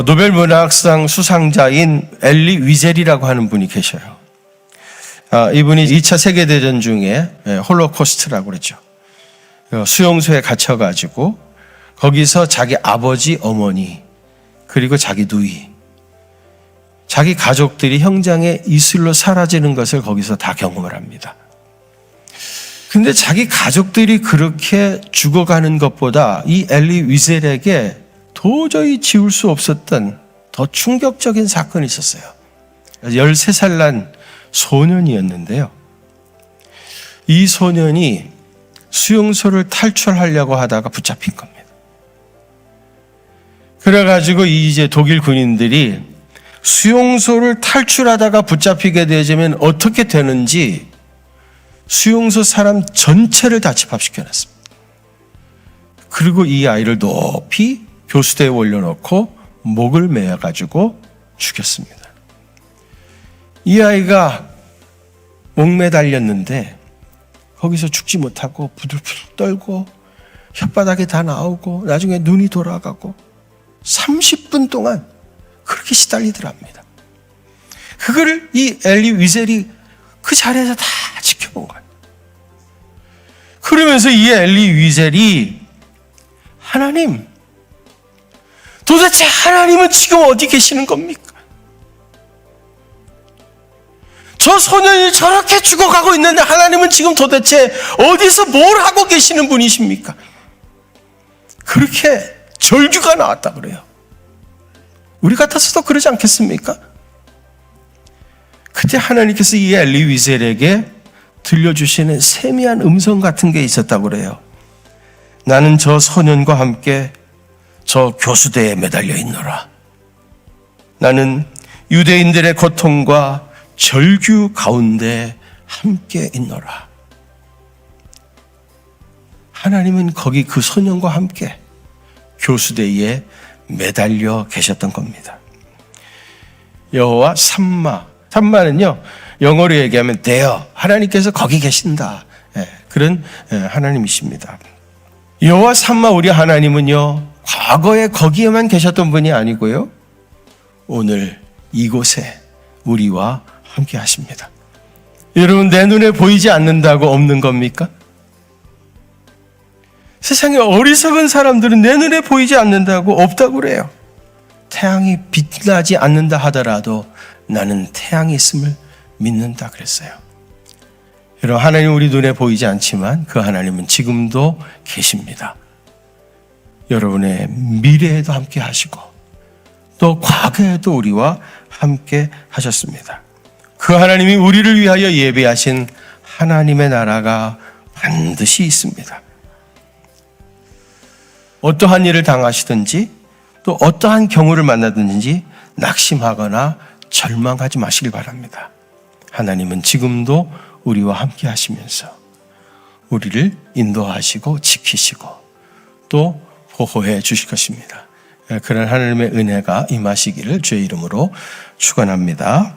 어, 노벨 문학상 수상자인 엘리 위젤이라고 하는 분이 계셔요. 아, 이분이 2차 세계대전 중에 예, 홀로코스트라고 그러죠. 어, 수용소에 갇혀가지고 거기서 자기 아버지, 어머니, 그리고 자기 누이, 자기 가족들이 형장의 이슬로 사라지는 것을 거기서 다 경험을 합니다. 근데 자기 가족들이 그렇게 죽어가는 것보다 이 엘리 위젤에게 도저히 지울 수 없었던 더 충격적인 사건이 있었어요. 13살 난 소년이었는데요. 이 소년이 수용소를 탈출하려고 하다가 붙잡힌 겁니다. 그래가지고 이제 독일 군인들이 수용소를 탈출하다가 붙잡히게 되면 어떻게 되는지 수용소 사람 전체를 다 집합시켜 놨습니다. 그리고 이 아이를 높이 교수대에 올려놓고 목을 매어가지고 죽였습니다. 이 아이가 목 매달렸는데 거기서 죽지 못하고 부들부들 떨고 혓바닥에 다 나오고 나중에 눈이 돌아가고 30분 동안 그렇게 시달리더랍니다. 그거를 이 엘리 위젤이 그 자리에서 다 지켜본 거예요. 그러면서 이 엘리 위젤이 하나님, 도대체 하나님은 지금 어디 계시는 겁니까? 저 소년이 저렇게 죽어가고 있는데 하나님은 지금 도대체 어디서 뭘 하고 계시는 분이십니까? 그렇게 절규가 나왔다 그래요. 우리 같아서도 그러지 않겠습니까? 그때 하나님께서 이 엘리 위셀에게 들려주시는 세미한 음성 같은 게 있었다고 그래요. 나는 저 소년과 함께 저 교수대에 매달려 있노라. 나는 유대인들의 고통과 절규 가운데 함께 있노라. 하나님은 거기 그 소년과 함께 교수대에 매달려 계셨던 겁니다. 여호와 삼마. 삼마는요, 영어로 얘기하면 대여. 하나님께서 거기 계신다. 예, 그런 예, 하나님이십니다. 여호와 삼마 우리 하나님은요, 과거에 거기에만 계셨던 분이 아니고요, 오늘 이곳에 우리와 함께 하십니다. 여러분, 내 눈에 보이지 않는다고 없는 겁니까? 세상에 어리석은 사람들은 내 눈에 보이지 않는다고 없다고 그래요. 태양이 빛나지 않는다 하더라도 나는 태양이 있음을 믿는다 그랬어요. 여러분, 하나님 우리 눈에 보이지 않지만 그 하나님은 지금도 계십니다. 여러분의 미래에도 함께 하시고 또 과거에도 우리와 함께 하셨습니다. 그 하나님이 우리를 위하여 예배하신 하나님의 나라가 반드시 있습니다. 어떠한 일을 당하시든지 또 어떠한 경우를 만나든지 낙심하거나 절망하지 마시길 바랍니다. 하나님은 지금도 우리와 함께 하시면서 우리를 인도하시고 지키시고 또 보호해 주실 것입니다. 그런 하나님의 은혜가 임하시기를 주의 이름으로 축원합니다.